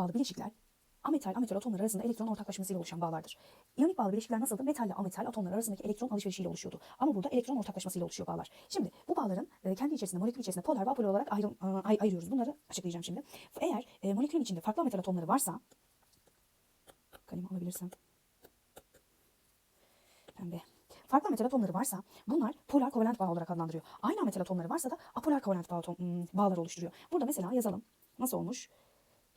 bağlı bileşikler ametal ametal atomlar arasında elektron ortaklaşmasıyla oluşan bağlardır. İyonik bağlı bileşikler nasıldı? Metal ile ametal atomlar arasındaki elektron alışverişiyle oluşuyordu. Ama burada elektron ortaklaşmasıyla oluşuyor bağlar. Şimdi bu bağların e, kendi içerisinde molekül içerisinde polar ve apolar olarak ayrı, e, ay- ayırıyoruz. Bunları açıklayacağım şimdi. Eğer e, molekülün içinde farklı ametal atomları varsa kalemi alabilirsem pembe. Farklı metal atomları varsa bunlar polar kovalent bağ olarak adlandırıyor. Aynı metal atomları varsa da apolar kovalent bağ atom, bağlar oluşturuyor. Burada mesela yazalım. Nasıl olmuş?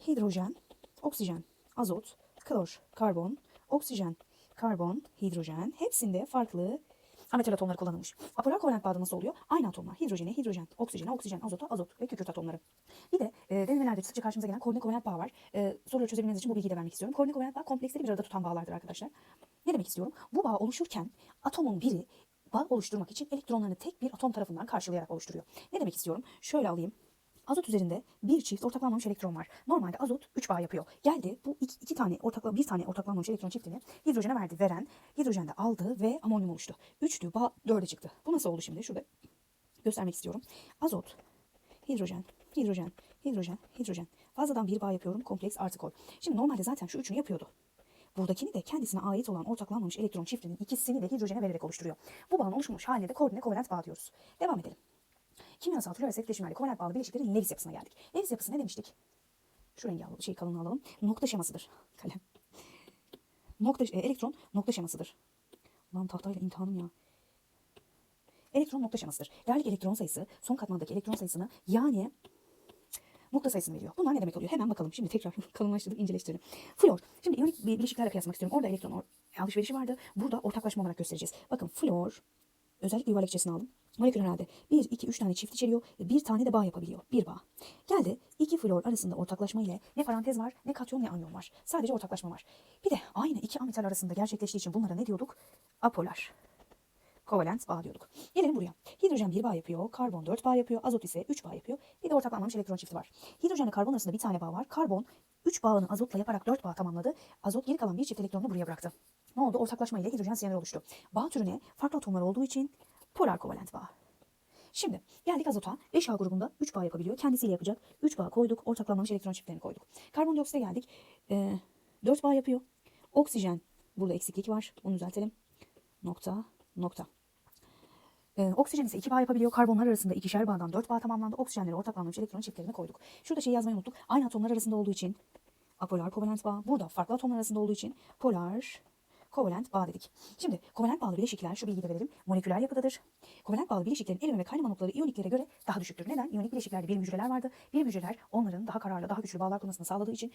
Hidrojen, oksijen, azot, klor, karbon, oksijen, karbon, hidrojen hepsinde farklı ametal atomları kullanılmış. Apolar kovalent bağda nasıl oluyor? Aynı atomlar. Hidrojene, hidrojen, oksijene, oksijen, azota, azot ve kükürt atomları. Bir de e, denemelerde sıkça karşımıza gelen koordine kovalent bağ var. E, soruları çözebilmeniz için bu bilgiyi de vermek istiyorum. Koordine kovalent bağ kompleksleri bir arada tutan bağlardır arkadaşlar. Ne demek istiyorum? Bu bağ oluşurken atomun biri bağ oluşturmak için elektronlarını tek bir atom tarafından karşılayarak oluşturuyor. Ne demek istiyorum? Şöyle alayım. Azot üzerinde bir çift ortaklanmamış elektron var. Normalde azot 3 bağ yapıyor. Geldi bu iki, iki tane ortakla bir tane ortaklanmamış elektron çiftini hidrojene verdi. Veren hidrojen de aldı ve amonyum oluştu. Üçlü bağ dörde çıktı. Bu nasıl oldu şimdi? Şurada göstermek istiyorum. Azot, hidrojen, hidrojen, hidrojen, hidrojen. Fazladan bir bağ yapıyorum. Kompleks artı koy. Şimdi normalde zaten şu üçünü yapıyordu. Buradakini de kendisine ait olan ortaklanmamış elektron çiftinin ikisini de hidrojene vererek oluşturuyor. Bu bağın oluşmuş haline de koordine kovalent bağ diyoruz. Devam edelim. Kimyasal floresan etkileşimlerle kovalent bağlı bileşiklerin Lewis yapısına geldik. Lewis yapısı ne demiştik? Şu rengi alalım, şey kalınlığı alalım. Nokta şemasıdır. Kalem. Nokta, e, elektron nokta şemasıdır. Lan tahtayla imtihanım ya. Elektron nokta şemasıdır. Değerlik elektron sayısı son katmandaki elektron sayısını yani nokta sayısını veriyor. Bunlar ne demek oluyor? Hemen bakalım. Şimdi tekrar kalınlaştırıp inceleştirelim. Flor. Şimdi iyonik bileşiklerle kıyaslamak istiyorum. Orada elektron alışverişi vardı. Burada ortaklaşma olarak göstereceğiz. Bakın flor özellikle yuvarlak içerisine aldım. Molekül herhalde 1, 2, 3 tane çift içeriyor. Bir tane de bağ yapabiliyor. Bir bağ. Geldi. iki flor arasında ortaklaşma ile ne parantez var, ne katyon ne anyon var. Sadece ortaklaşma var. Bir de aynı iki ametal arasında gerçekleştiği için bunlara ne diyorduk? Apolar kovalent bağ diyorduk. Gelelim buraya. Hidrojen bir bağ yapıyor, karbon 4 bağ yapıyor, azot ise 3 bağ yapıyor. Bir de ortaklanmamış elektron çifti var. Hidrojenle karbon arasında bir tane bağ var. Karbon 3 bağını azotla yaparak 4 bağ tamamladı. Azot geri kalan bir çift elektronunu buraya bıraktı. Ne oldu? Ortaklaşma ile hidrojen siyanür oluştu. Bağ türüne farklı atomlar olduğu için polar kovalent bağ. Şimdi geldik azota. 5A grubunda 3 bağ yapabiliyor. Kendisiyle yapacak. 3 bağ koyduk. Ortaklanmamış elektron çiftlerini koyduk. Karbondioksite geldik. Ee, 4 bağ yapıyor. Oksijen. Burada eksiklik var. Onu düzeltelim. Nokta. Nokta. Ee, oksijen ise 2 bağ yapabiliyor. Karbonlar arasında ikişer bağdan 4 bağ tamamlandı. Oksijenleri ortaklanmış elektron çiftlerine koyduk. Şurada şeyi yazmayı unuttuk. Aynı atomlar arasında olduğu için apolar kovalent bağ. Burada farklı atomlar arasında olduğu için polar kovalent bağ dedik. Şimdi kovalent bağlı bileşikler şu bilgiyi de verelim. Moleküler yapıdadır. Kovalent bağlı bileşiklerin erime ve kaynama noktaları iyoniklere göre daha düşüktür. Neden? İyonik bileşiklerde bir hücreler vardı. Bir hücreler onların daha kararlı, daha güçlü bağlar kurmasını sağladığı için